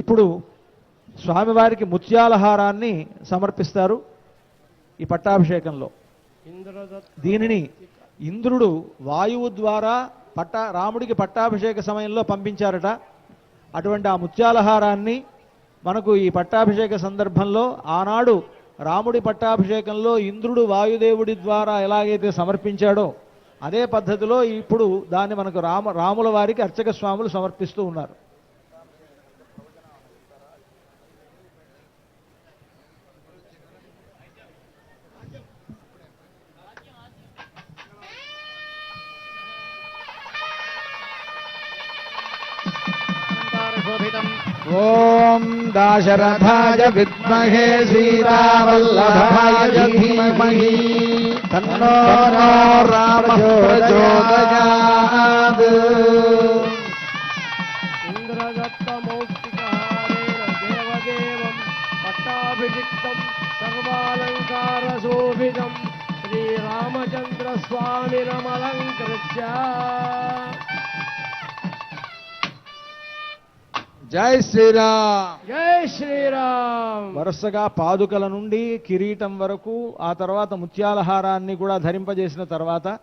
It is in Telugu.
ఇప్పుడు స్వామివారికి ముత్యాలహారాన్ని సమర్పిస్తారు ఈ పట్టాభిషేకంలో. దీనిని ఇంద్రుడు వాయువు ద్వారా పట్టా రాముడికి పట్టాభిషేక సమయంలో పంపించారట. అటువంటి ఆ ముత్యాలహారాన్ని మనకు ఈ పట్టాభిషేక సందర్భంలో ఆనాడు రాముడి పట్టాభిషేకంలో ఇంద్రుడు వాయుదేవుడి ద్వారా ఎలాగైతే సమర్పించాడో అదే పద్ధతిలో ఇప్పుడు దాన్ని మనకు రామ రాముల వారికి అర్చక స్వాములు సమర్పిస్తూ ఉన్నారు. శోభితం ఓం దాశరథాయ విద్మహే శ్రీరావల్లభాయ ధీమహి. తన్నో నో రామ ప్రచోదయాత్. ఇంద్రదత్త మౌక్తికారేణ దేవదేవం జై శ్రీరామ్. జై శ్రీరామ్. వరుసగా పాదుకల నుండి కిరీటం వరకు ఆ తర్వాత ముత్యాలహారాన్ని కూడా ధరింపజేసిన తర్వాత